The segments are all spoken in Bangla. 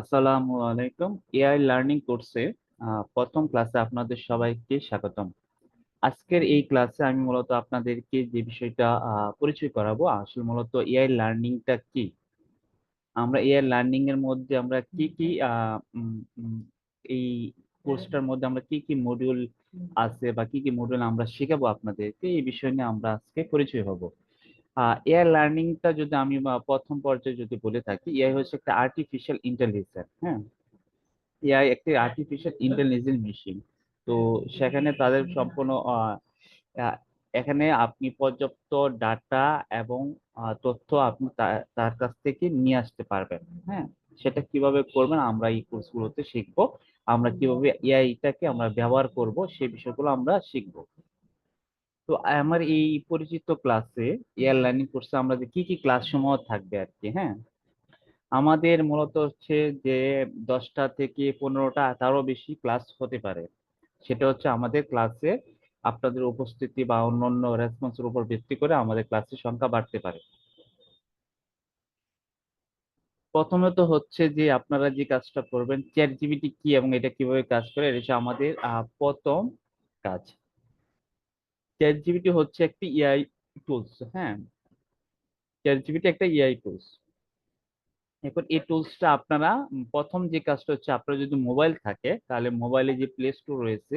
আসসালামু আলাইকুম। এআই লার্নিং কোর্সে প্রথম ক্লাসে আপনাদের সবাইকে স্বাগতম। আজকের এই ক্লাসে আমি মূলত আপনাদেরকে যে বিষয়টা পরিচয় করাবো আসলে মূলত এআই লার্নিংটা কি? আমরা এআই লার্নিং এর মধ্যে আমরা কি কি এই কোর্সটার মধ্যে আমরা কি কি মডিউল আছে বা কি কি মডিউল আমরা শেখাবো আপনাদেরকে এই বিষয় নিয়ে আমরা আজকে পরিচয় হব। এআই লার্নিংটা যদি আমি প্রথম পর্যায়ে যদি বলে থাকি এআই হচ্ছে একটা আর্টিফিশিয়াল ইন্টেলিজেন্স হ্যাঁ? এআই একটি আর্টিফিশিয়াল ইন্টেলিজেন্স মেশিন তো সেখানে তাদের সম্পূর্ণ এখানে আপনি পর্যাপ্ত ডাটা এবং তথ্য আপনি তার কাছ থেকে নিয়ে আসতে পারবেন হ্যাঁ? সেটা কীভাবে করবেন আমরা এই কোর্সগুলোতে শিখব। আমরা কীভাবে এআইটাকে আমরা ব্যবহার করব সেই বিষয়গুলো আমরা শিখব। তো আমার এই পরিচিত ক্লাসে এয়ার লার্নিং কোর্সে আমরা যে কি কি ক্লাস সমূহ থাকবে আর কি হ্যাঁ? আমাদের মূলত হচ্ছে যে দশটা থেকে পনেরোটা তারও বেশি ক্লাস হতে পারে। সেটা হচ্ছে আমাদের ক্লাসে আপনাদের উপস্থিতি বা অন্যান্য রেসপন্সের উপর ভিত্তি করে আমাদের ক্লাসের সংখ্যা বাড়তে পারে। প্রথমত হচ্ছে যে আপনারা যে কাজটা করবেন চ্যাট জিবিটি কি এবং এটা কীভাবে কাজ করে, এটা আমাদের প্রথম কাজ। চ্যাট জিপিটি হচ্ছে একটি এআই টুলস হ্যাঁ? চ্যাট জিপিটি একটা এআই টুলস এখন এই টুলসটা আপনারা প্রথম যে কাজটা হচ্ছে, আপনার যদি মোবাইল থাকে, তাহলে মোবাইলে যে প্লে স্টোর রয়েছে,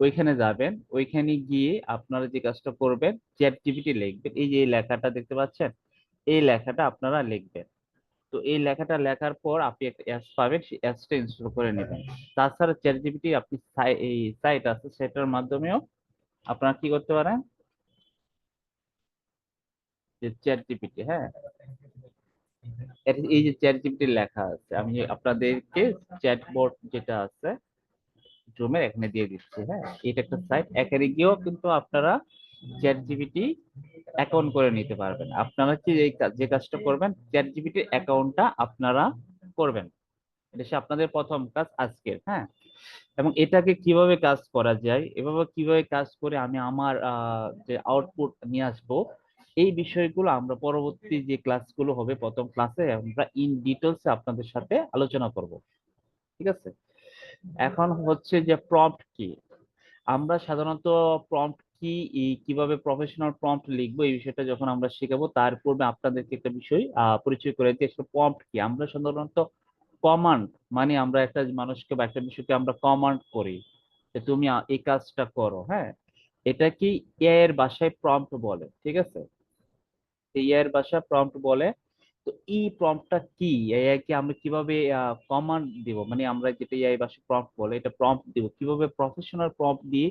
ওইখানে যাবেন। ওইখানে গিয়ে আপনারা যে কাজটা করবেন চ্যাট জিপিটি লিখবেন। এই যে লেখাটা দেখতে পাচ্ছেন? এই লেখাটা আপনারা লিখবেন। তো এই লেখাটা লেখার পর আপনি একটা অ্যাপস পাবেন, সেই অ্যাপসটা ইনস্টল করে নেবেন। তাছাড়া চ্যাট জিপিটি আপনি এই সাইট আছে, সেটার মাধ্যমেও আপনারা কি করতে পারেন? যে চ্যাট জিপিটি হ্যাঁ এই যে চ্যাট জিপিটি লেখা আছে, আমি আপনাদেরকে চ্যাটবট যেটা আছে জুমের এখানে দিয়ে দিচ্ছি হ্যাঁ? এটা একটা সাইট এখানে গিয়েও কিন্তু আপনারা চ্যাট জিপিটি অ্যাকাউন্ট করে নিতে পারবেন। আপনারা কি যে কাজটা করবেন চ্যাট জিপিটি অ্যাকাউন্টটা আপনারা করবেন। এটা হচ্ছে আপনাদের প্রথম কাজ আজকের হ্যাঁ? এবং এটাকে কীভাবে কাজ করা যায়, এভাবে কীভাবে কাজ করে আমি আমার যে আউটপুট নিয়ে আসব, এই বিষয়গুলো আমরা পরবর্তী যে ক্লাসগুলো হবে, প্রথম ক্লাসে আমরা ইন ডিটেলস আপনাদের সাথে আলোচনা করব। ঠিক আছে? এখন হচ্ছে যে প্রম্পট কি? আমরা সাধারণত প্রম্পট কি কীভাবে প্রফেশনাল প্রম্পট লিখব, এই বিষয়টা যখন আমরা শেখাবো, তার পূর্বে আপনাদেরকে একটা বিষয় পরিচয় করে দিই। প্রম্পট কি? আমরা সাধারণত কমান্ড মানে আমরা একটা মানুষকে বা একটা বিষয়কে আমরা কমান্ড করি যে তুমি এই কাজটা করো হ্যাঁ? এটা কি এর ভাষায় প্রম্পট বলে, ঠিক আছে? এর ভাষা প্রম্পট বলে, তো এই প্রম্পটটা কি? এআই কে আমরা কীভাবে কমান্ড দিব? মানে আমরা যেটা এআই ভাষায় প্রম্পট বলে, এটা প্রম্পট দিব। কীভাবে প্রফেশনাল প্রম্পট দিয়ে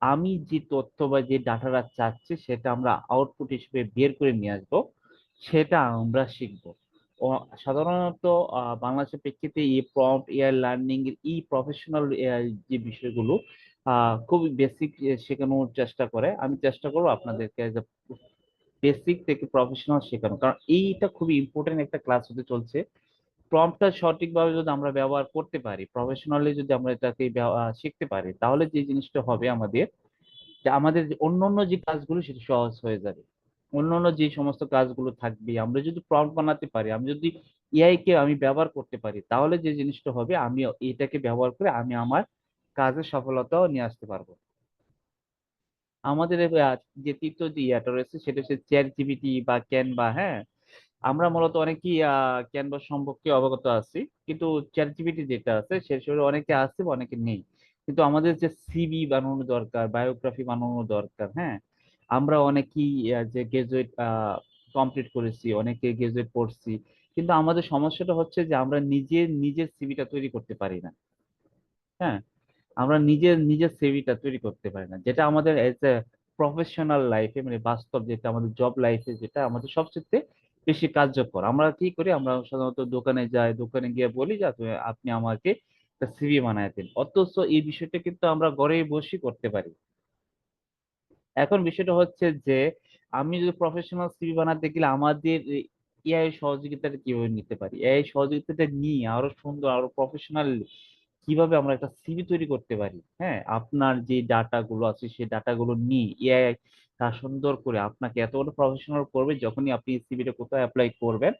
আমি যে তথ্য বা যে ডাটাটা চাচ্ছি, সেটা আমরা আউটপুট হিসেবে বের করে নিয়ে আসব, সেটা আমরা শিখব। সাধারণত বাংলাদেশের প্রেক্ষিতে এই প্রম্পট এআই লার্নিং এই প্রফেশনাল যে বিষয়গুলো খুবই বেসিক শেখানোর চেষ্টা করে। আমি চেষ্টা করব আপনাদেরকে বেসিক থেকে প্রফেশনাল শেখানো। কারণ এইটা খুবই ইম্পর্টেন্ট একটা ক্লাস হতে চলছে। প্রম্পটটা সঠিকভাবে যদি আমরা ব্যবহার করতে পারি প্রফেশনালি যদি আমরা এটাকে শিখতে পারি, তাহলে যে জিনিসটা হবে আমাদের, যে আমাদের অন্য অন্যান্য যে কাজগুলো সেটা সহজ হয়ে যাবে। অন্যান্য যে সমস্ত কাজগুলো থাকবে, আমরা যদি প্রম্পট বানাতে পারি, আমি যদি এআই কে আমি ব্যবহার করতে পারি, তাহলে যে জিনিসটা হবে, আমি এটাকে ব্যবহার করে আমি আমার কাজের সফলতাও নিয়ে আসতে পারব। আমাদের যে তৃতীয় যে ইয়াটা রয়েছে, সেটা হচ্ছে চ্যাট জিপিটি বা ক্যানভা হ্যাঁ? আমরা মূলত অনেকেই ক্যানভা সম্পর্কে অবগত আছি, কিন্তু চ্যাট জিপিটি যেটা আছে, সে বিষয়ে অনেকে আছে বা অনেকে নেই। কিন্তু আমাদের যে সিভি বানানো দরকার বায়োগ্রাফি বানানো দরকার হ্যাঁ? আমরা অনেকেই যে গ্রাজুয়েট কমপ্লিট করেছি, অনেকে গ্রাজুয়েট পড়ছি, কিন্তু আমাদের সমস্যাটা হচ্ছে যে আমরা নিজে নিজের সিভিটা তৈরি করতে পারি না। হ্যাঁ? আমরা নিজের নিজের সিভিটা তৈরি করতে পারি না। যেটা আমাদের এজ এ প্রফেশনাল লাইফে মানে বাস্তব যেটা আমাদের জব লাইফে যেটা আমাদের সবচেয়ে বেশি কার্যকর। আমরা কি করি? আমরা সাধারণত দোকানে যাই, দোকানে গিয়ে বলি যে, আপনি আমাকে একটা সিভি বানায় দিন। অথচ এই বিষয়টা কিন্তু আমরা ঘরে বসে করতে পারি। এখন বিষয়টা হচ্ছে যে আমি যদি প্রফেশনাল সিভি বানাতে গেলে আমাদের এআই সহযোগিতাটা কীভাবে নিতে পারি এআই সহযোগিতাটা নিয়ে আরও সুন্দর আরও প্রফেশনাল কীভাবে আমরা একটা সিভি তৈরি করতে পারি হ্যাঁ আপনার যে ডাটা গুলো আছে সেই ডাটা গুলো নিয়ে এআই তা সুন্দর করে আপনাকে এত বড় প্রফেশনাল করবে যখনই আপনি সিভিটা কোথায় অ্যাপ্লাই করবেন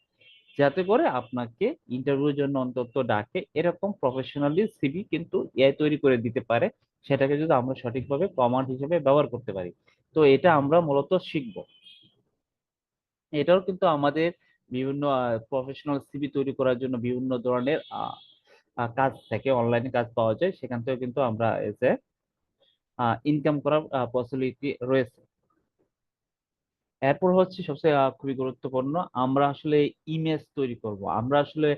যাতে করে আপনাকে ইন্টারভিউর জন্য অন্তত ডাকে এরকম প্রফেশনালি সিভি কিন্তু এআই তৈরি করে দিতে পারে সেটাকে যদি আমরা সঠিকভাবে কমান্ড হিসেবে ব্যবহার করতে পারি। তো এটা আমরা মূলত শিখব। এটাও কিন্তু আমাদের বিভিন্ন প্রফেশনাল সিভি তৈরি করার জন্য বিভিন্ন ধরনের কাজ থেকে অনলাইনে কাজ পাওয়া যায়। সেখান থেকে কিন্তু আমরা এজ এ ইনকাম করার পসিবিলিটি রয়েছে। এরপর হচ্ছে সবচেয়ে খুবই গুরুত্বপূর্ণ, আমরা আসলে ইমেজ তৈরি করব। আমরা আসলে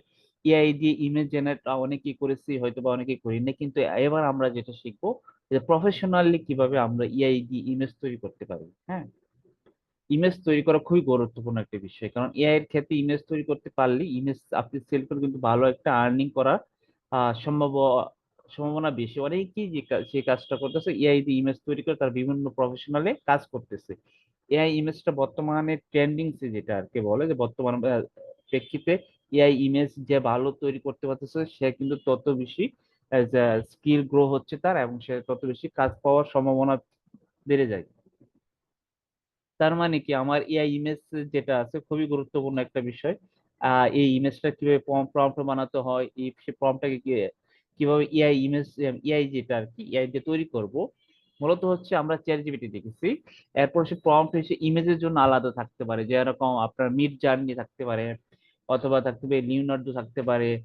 এআই দিয়ে ইমেজ জেনারেট অনেকেই করেছি হয়তো বা অনেকেই করি না কিন্তু এবার আমরা যেটা শিখব যে প্রফেশনালি কীভাবে আমরা এআই দিয়ে ইমেজ তৈরি করতে পারি হ্যাঁ? ইমেজ তৈরি করা খুবই গুরুত্বপূর্ণ একটা বিষয়, কারণ এআই এর ক্ষেত্রে ইমেজ তৈরি করতে পারলে ইমেজ আপনি সেল করে কিন্তু ভালো একটা আর্নিং করার সম্ভব, সম্ভাবনা বেশি। অনেকেই যে সেই কাজটা করতেছে এআই দিয়ে ইমেজ তৈরি করে তার বিভিন্ন প্রফেশনালে কাজ করতেছে। এআই ইমেজটা বর্তমানে ট্রেন্ডিং যেটা আর কি বলে যে বর্তমান প্রেক্ষিতে এআই ইমেজ যে ভালো তৈরি করতে পারতেছে, সে কিন্তু তত বেশি স্কিল গ্রো হচ্ছে তার এবং সে তত বেশি কাজ পাওয়ার সম্ভাবনা বেড়ে যায়। তার মানে কি? আমার এআই ইমেজ যেটা আছে খুবই গুরুত্বপূর্ণ একটা বিষয়। এই ইমেজটা কীভাবে প্রম্পট বানাতে হয়, এই সে প্রম্পটটাকে কীভাবে এআই ইমেজ এআই যেটা আর কি এআই দিয়ে তৈরি করব, মূলত হচ্ছে আমরা চ্যাট জিপিটি দেখেছি। এরপর সে প্রম্পট হচ্ছে ইমেজের জন্য আলাদা থাকতে পারে, যেরকম আপনার মিড জার্নি থাকতে পারে অথবা থাকতে পারে লিওনার্দো থাকতে পারে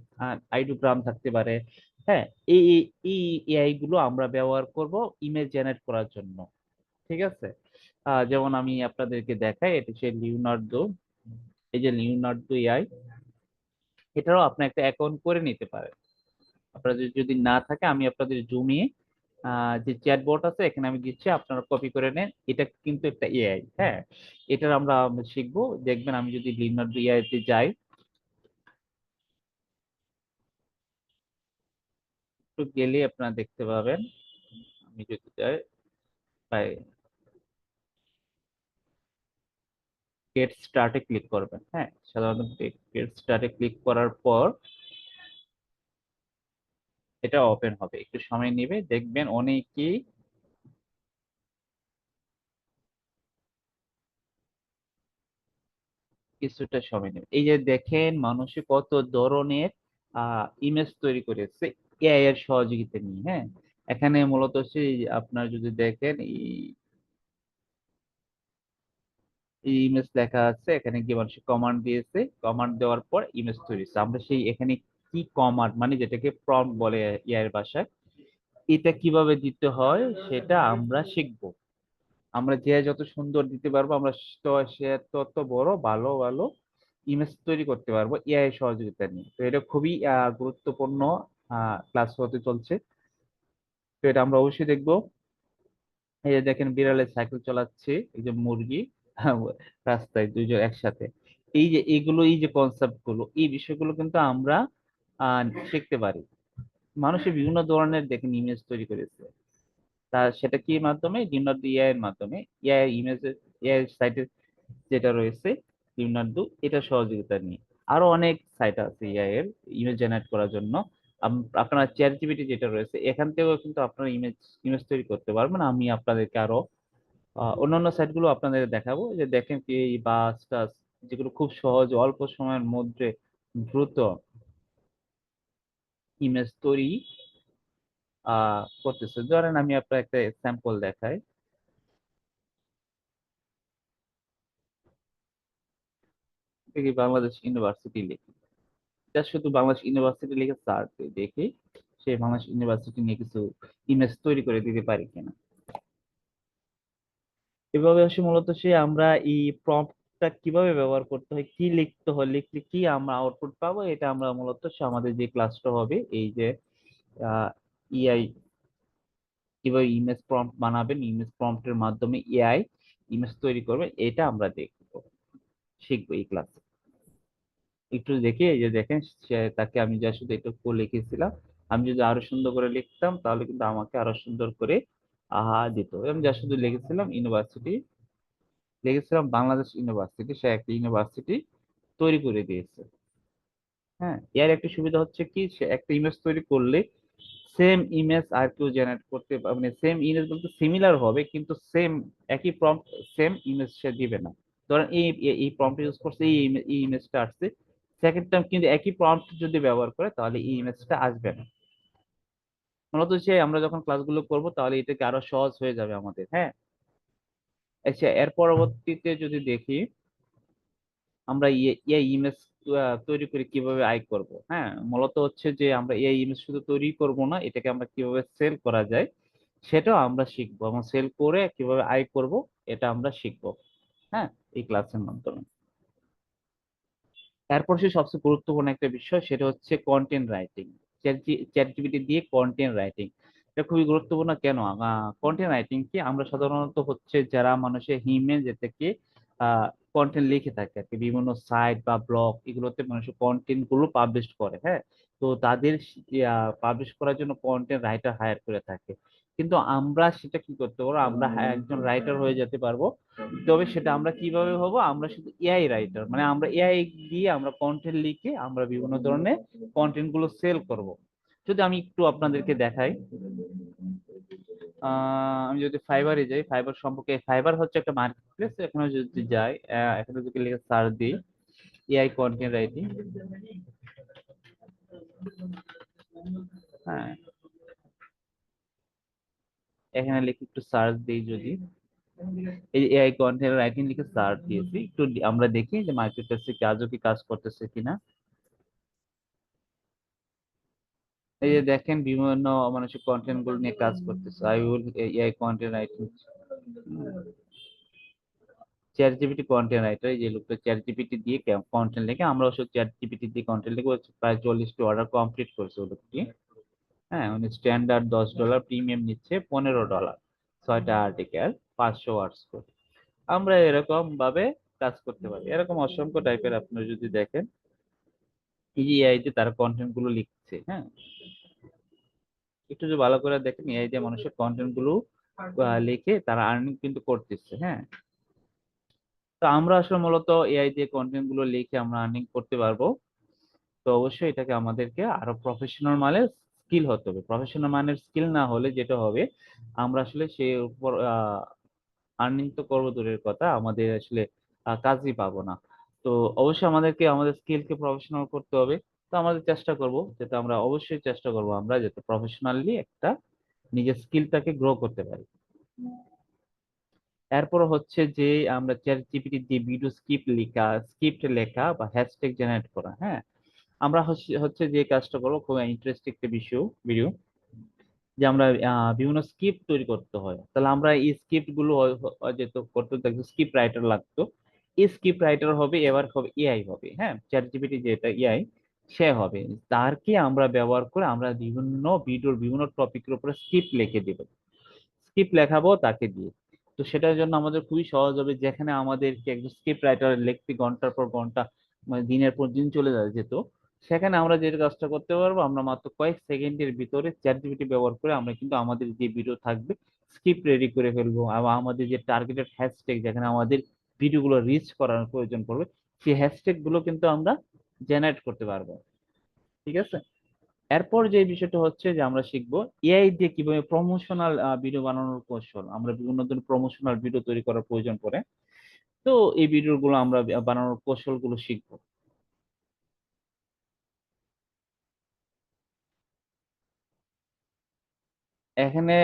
আইডোগ্রাম থাকতে পারে। হ্যাঁ এই, এই- এআই গুলো আমরা ব্যবহার করব ইমেজ জেনারেট করার জন্য। ঠিক আছে? যেমন আমি আপনাদেরকে দেখাই, এটা হচ্ছে লিওনার্দো এই যে লিওনার্দো এআই এটারও আপনি একটা অ্যাকাউন্ট করে নিতে পারেন। আপনাদের যদি না থাকে, আমি আপনাদের জমিয়ে যে চ্যাটবট আছে, এখানে আমি দিচ্ছি, আপনারা কপি করে নেন। এটা কিন্তু একটা এআই হ্যাঁ? এটার আমরা শিখব। দেখবেন আমি যদি লিওনার্দো এআই তে যাই একটু গেলে আপনারা দেখতে পাবেন। আমি যদি যাই পাই গেট স্টার্টে ক্লিক করবেন হ্যাঁ? সাধারণত গেট স্টার্টে ক্লিক করার পর এটা ওপেন হবে। একটু সময় নেবে, দেখবেন অনেকেই কিছুটা সময় নেবে। এই যে দেখেন, মানুষে কত ধরনের ইমেজ তৈরি করেছে। এআই এর সহযোগিতা নিয়ে হ্যাঁ? এখানে মূলত হচ্ছে আপনার যদি দেখেন, এই ইমেজ লেখা আছে, এখানে গিয়ে মানুষ কমান্ড দিয়েছে কমান্ড দেওয়ার পর ইমেজ তৈরি হয়েছে আমরা সেই এখানে কি কমান্ড মানে যেটাকে প্রম্পট বলে এর ভাষায়, এটা কীভাবে দিতে হয় সেটা আমরা শিখব। আমরা যে যত সুন্দর দিতে পারব, আমরা সে তত বড়, ভালো ভালো ইমেজ তৈরি করতে পারব এআই সহযোগিতা নিয়ে। তো এটা খুবই গুরুত্বপূর্ণ ক্লাস হতে চলছে। তো এটা আমরা অবশ্যই দেখব। এই যে দেখেন বিড়ালের সাইকেল চালাচ্ছে, এই যে মুরগি, রাস্তায় দুইজন একসাথে। এই যে এগুলো, এই যে কনসেপ্টগুলো, এই বিষয়গুলো কিন্তু আমরা শিখতে পারি। মানুষের বিভিন্ন ধরনের দেখেন ইমেজ তৈরি করেছে। তা সেটা কি মাধ্যমে? লিওনার্দো এআই এর মাধ্যমে। এআই ইমেজ এআই সাইটে যেটা রয়েছে লিওনার্দো এটা সহযোগিতা নিয়ে। আরও অনেক সাইট আছে এআই এর ইমেজ জেনারেট করার জন্য। আপনার চ্যাট জিপিটি যেটা রয়েছে, এখান থেকেও কিন্তু আপনারা ইমেজ ইমেজ তৈরি করতে পারবেন। আমি আপনাদেরকে আরও অন্যান্য সাইটগুলো আপনাদের দেখাবো যে দেখেন কি, এই বাস টাস, যেগুলো খুব সহজ, অল্প সময়ের মধ্যে দ্রুত ইমেজ তৈরি করতেছে। ধরেন আমি আপনার একটা স্যাম্পল দেখাই। বাংলাদেশ ইউনিভার্সিটি লিখি। এটা শুধু বাংলাদেশ ইউনিভার্সিটি লিখে সার্চ দেখি সে বাংলাদেশ ইউনিভার্সিটি নিয়ে কিছু ইমেজ তৈরি করে দিতে পারি কিনা। এভাবে হচ্ছে মূলত সে আমরা এই প্রম্পটটা কীভাবে ব্যবহার করতে হয়, কি লিখতে হয়, লিখলে কি আমরা আউটপুট পাবো, এটা আমরা মূলত আমাদের যে ক্লাসটা হবে, এই যে ইআই কীভাবে ইমেজ প্রম্পট বানাবেন ইমেজ প্রম্পটের মাধ্যমে এআই ইমেজ তৈরি করবে এটা আমরা দেখব, শিখব এই ক্লাসে একটু দেখি যে দেখেন তাকে আমি যা শুধু একটু লিখেছিলাম, আমি যদি আরও সুন্দর করে লিখতাম, তাহলে কিন্তু আমাকে আরও সুন্দর করে আহা দিত। আমি যা শুধু লিখেছিলাম ইউনিভার্সিটি, লিখেছিলাম বাংলাদেশ ইউনিভার্সিটি, সে একটা ইউনিভার্সিটি তৈরি করে দিয়েছে। হ্যাঁ এর একটা সুবিধা হচ্ছে কি, সে একটা ইমেজ তৈরি করলে সেম ইমেজ আর কেউ জেনারেট করতে মানে সেম ইমেজ বলতে সিমিলার হবে, কিন্তু সেম একই প্রম্পট সেম ইমেজ সে দিবে না। ধরেন এই, এই- প্রম্পট ইউজ করছে, এই ইমেজটা আসছে সেকেন্ড টাইম কিন্তু একই প্রম্পট যদি ব্যবহার করে, তাহলে এই ইমেজটা আসবে না। মূলত সে আমরা যখন ক্লাসগুলো করব, তাহলে এটাকে আরও সহজ হয়ে যাবে আমাদের হ্যাঁ? আচ্ছা এর পরবর্তীতে যদি দেখি, আমরা এই ইমেজ তৈরি করে কীভাবে আয় করব হ্যাঁ? মূলত হচ্ছে যে আমরা এই ইমেজ শুধু তৈরি করব না, এটাকে আমরা কীভাবে সেল করা যায়, সেটাও আমরা শিখব। এবং সেল করে কীভাবে আয় করব, এটা আমরা শিখব হ্যাঁ? এই ক্লাসের মাধ্যমে। এরপর সে সবচেয়ে গুরুত্বপূর্ণ একটা বিষয়, সেটা হচ্ছে কন্টেন্ট রাইটিং চ্যাট জিপিটি দিয়ে কন্টেন্ট রাইটিং এটা খুবই গুরুত্বপূর্ণ কেন? কন্টেন্ট রাইটিং কি? আমরা সাধারণত হচ্ছে যারা মানুষের হিমে যে থেকে কন্টেন্ট লিখে থাকে আর কি, বিভিন্ন সাইট বা ব্লগ এগুলোতে মানুষ কন্টেন্টগুলো পাবলিশ করে হ্যাঁ? তো তাদের পাবলিশ করার জন্য কন্টেন্ট রাইটার হায়ার করে থাকে। কিন্তু আমরা সেটা কি করতে পারব? আমরা একজন রাইটার হয়ে যেতে পারব। তবে সেটা আমরা কীভাবে হব? আমরা শুধু এআই রাইটার মানে আমরা এআই দিয়ে আমরা কন্টেন্ট লিখে আমরা বিভিন্ন ধরনের কন্টেন্টগুলো সেল করব। যদি আমি একটু আপনাদেরকে দেখাই আমি যদি ফাইবারে যাই ফাইবার সম্পর্কে ফাইবার হচ্ছে একটা মার্কেট প্লেস এখানে যদি যাই এখানে যদি লিখে সার্চ দিই এআই কন্টেন্ট রাইটিং হ্যাঁ। এখানে লিখে একটু সার্চ দিই যদি। এই এআই কন্টেন্ট রাইটিং লিখে সার্চ দিয়েছি। একটু আমরা দেখি যে মার্কেট প্লেসে কাজও কি কাজ করতেছে কিনা। এই যে দেখেন বিভিন্ন মানুষের কন্টেন্টগুলো নিয়ে কাজ করতেছে। I will AI content writing ChatGPT content writer এই যে লোকটা চ্যাট জিপিটি দিয়ে কন্টেন্ট লিখে, আমরা ওসব চ্যাট জিপিটি দিয়ে কন্টেন্ট লিখে প্রায় চল্লিশটি অর্ডার কমপ্লিট করেছে ও লোকটি। হ্যাঁ উনি স্ট্যান্ডার্ড দশ ডলার প্রিমিয়াম নিচ্ছে, পনেরো ডলার ছয়টা আর্টিকেল পাঁচশো ওয়ার্ডস করে আমরা এরকম ভাবে কাজ করতে পারি। এরকম অসংখ্য টাইপের আপনারা যদি দেখেন এই যে এআইতে তারা কন্টেন্টগুলো লিখছে হ্যাঁ। একটু যদি ভালো করে দেখেন এআই দিয়ে মানুষের কন্টেন্টগুলো লিখে তারা আর্নিং কিন্তু করতেছে হ্যাঁ। তো আমরা আসলে মূলত এআই দিয়ে কন্টেন্টগুলো লিখে আমরা আর্নিং করতে পারব। তো অবশ্যই এটাকে আমাদেরকে আরও প্রফেশনাল মানের স্কিল হতে হবে। প্রফেশনাল মানের স্কিল না হলে যেটা হবে, আমরা আসলে সে উপর আর্নিং তো করব দূরের কথা, আমাদের আসলে কাজই পাবো না। তো অবশ্যই আমাদেরকে, আমাদের স্কিলকে প্রফেশনাল করতে হবে। তো আমাদের চেষ্টা করব যাতে আমরা অবশ্যই চেষ্টা করব আমরা যাতে প্রফেশনালি একটা নিজের স্কিলটাকে গ্রো করতে পারি। এরপর হচ্ছে যে আমরা চ্যাট জিপিটি দিয়ে ভিডিও স্ক্রিপ্ট লেখা স্ক্রিপ্ট লেখা বা হ্যাশট্যাগ জেনারেট করা হ্যাঁ? আমরা হচ্ছে যে কাজটা করব খুব ইন্টারেস্টিং একটা বিষয় ভিডিও যে আমরা বিভিন্ন স্ক্রিপ্ট তৈরি করতে হয়। তাহলে আমরা এই স্ক্রিপ্টগুলো যেহেতু করতে দেখব স্ক্রিপ্ট রাইটার লাগতো। এই স্ক্রিপ্ট রাইটার হবে, এবার হবে এআই হবে হ্যাঁ? চ্যাট জিপিটি যেটা এআই সে হবে। তারকে আমরা ব্যবহার করে আমরা বিভিন্ন ভিডিওর বিভিন্ন টপিকের উপরে স্ক্রিপ্ট লিখে দেব। স্ক্রিপ্ট লেখাবো, তাকে দিয়ে। তো সেটার জন্য আমাদের খুবই সহজ হবে, যেখানে আমাদেরকে একজন স্ক্রিপ্ট রাইটার লিখতে ঘণ্টার পর ঘণ্টা মানে দিনের পর দিন চলে যেত সেখানে আমরা যে কাজটা করতে পারব, আমরা মাত্র কয়েক সেকেন্ডের ভিতরে চ্যাট জিপিটি ব্যবহার করে আমরা কিন্তু আমাদের যে ভিডিও থাকবে স্ক্রিপ্ট রেডি করে ফেলব। এবং আমাদের যে টার্গেটেড হ্যাশট্যাগ যেখানে আমাদের ভিডিওগুলো রিচ করার প্রয়োজন পড়বে, সেই হ্যাশট্যাগগুলো কিন্তু আমরা জেনারেট করতে পারব। ঠিক আছে? এরপর যে বিষয়টা হচ্ছে যে আমরা শিখব এআই দিয়ে কীভাবে প্রমোশনাল ভিডিও বানানোর কৌশল। আমরা বিভিন্ন ধরনের প্রমোশনাল ভিডিও তৈরি করার প্রয়োজন পড়ে। তো এই ভিডিওগুলো আমরা বানানোর কৌশলগুলো শিখব। এখানে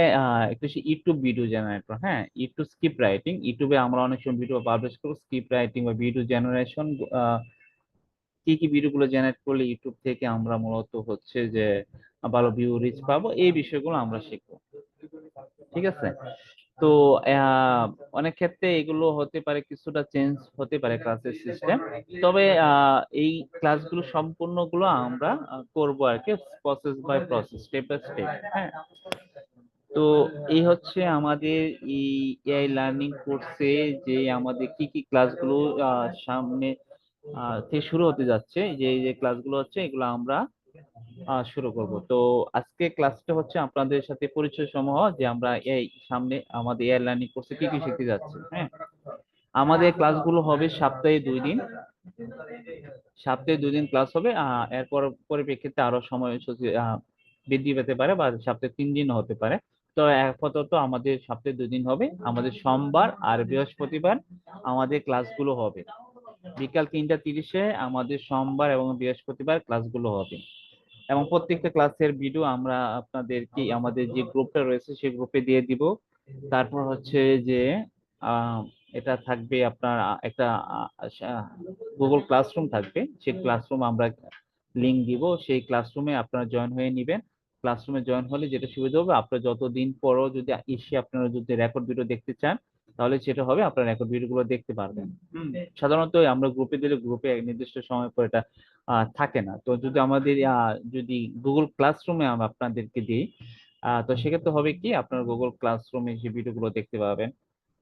একটু ইউটিউব ভিডিও জেনারেটর হ্যাঁ? ইউটিউব স্ক্রিপ্ট রাইটিং ইউটিউবে আমরা অনেক সময় ভিডিও পাবলিশ করব স্ক্রিপ্ট রাইটিং বা ভিডিও জেনারেশন কি কি ভিডিও গুলো জেনারেট করলে ইউটিউব থেকে আমরা মূলত হচ্ছে যে, ভালো ভিউ রিচ পাবো, এই বিষয়গুলো আমরা শিখব। ঠিক আছে? তো অনেক ক্ষেত্রে এগুলো হতে পারে, কিছুটা চেঞ্জ হতে পারে ক্লাসের সিস্টেম তবে এই ক্লাসগুলো সম্পূর্ণগুলো আমরা করব আর কি process by process step by step হ্যাঁ? তো এই হচ্ছে আমাদের এই এআই লার্নিং কোর্সে যে আমাদের কি কি ক্লাসগুলো সামনে থেকে শুরু হতে যাচ্ছে, যে যে ক্লাসগুলো হচ্ছে এগুলো আমরা শুরু করব। তো আজকে ক্লাসটা হচ্ছে আপনাদের সাথে পরিচয় সমূহ যে আমরা এই সামনে আমাদের এআই লার্নিং কোর্সে কি কি শিখতে যাচ্ছি হ্যাঁ? আমাদের ক্লাসগুলো হবে সপ্তাহে দুই দিন। সপ্তাহে দুই দিন ক্লাস হবে এরপর পরিপ্রেক্ষিতে আরও সময় বৃদ্ধি পেতে পারে বা সপ্তাহে তিন দিন হতে পারে। তো আপাতত আমাদের সপ্তাহে দুই দিন হবে। আমাদের সোমবার আর বৃহস্পতিবার আমাদের ক্লাসগুলো হবে। বিকাল তিনটা তিরিশে আমাদের সোমবার এবং বৃহস্পতিবার ক্লাসগুলো হবে। এবং প্রত্যেকটা ক্লাসের ভিডিও আমরা আপনাদেরকে, আমাদের যে গ্রুপটা রয়েছে সেই গ্রুপে দিয়ে দিব। তারপর হচ্ছে যে এটা থাকবে আপনার, একটা গুগল ক্লাসরুম থাকবে। সেই ক্লাসরুম আমরা লিঙ্ক দিব। সেই ক্লাসরুমে আপনারা জয়েন হয়ে নেবেন। ক্লাসরুমে জয়েন হলে যেটা সুবিধা হবে আপনার যতদিন পরও যদি এসে আপনারা যদি রেকর্ড ভিডিও দেখতে চান তাহলে সেটা হবে আপনার রেকর্ড ভিডিওগুলো দেখতে পারবেন। সাধারণত আমরা গ্রুপে দিলে গ্রুপে নির্দিষ্ট সময় পর এটা থাকে না। তো যদি আমাদের যদি গুগল ক্লাসরুমে আমরা আপনাদেরকে দিই আহ, তো সেক্ষেত্রে হবে কি আপনার গুগল ক্লাসরুমে সেই ভিডিওগুলো দেখতে পাবেন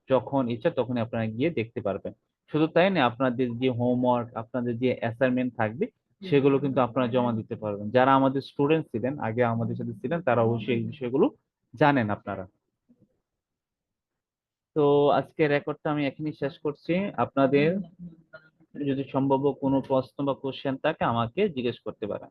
যখন ইচ্ছা তখনই আপনারা গিয়ে দেখতে পারবেন। শুধু তাই না আপনাদের যে হোমওয়ার্ক আপনাদের যে অ্যাসাইনমেন্ট থাকবে সেগুলো কিন্তু আপনারা জমা দিতে পারবেন। যারা আমাদের স্টুডেন্ট ছিলেন, আগে আমাদের সাথে ছিলেন, তারা অবশ্যই এই বিষয়গুলো জানেন আপনারা। তো আজকে রেকর্ডটা আমি এখানেই শেষ করছি। আপনাদের যদি সম্ভব কোনো প্রশ্ন বা কোশ্চেন থাকে, আমাকে জিজ্ঞেস করতে পারেন।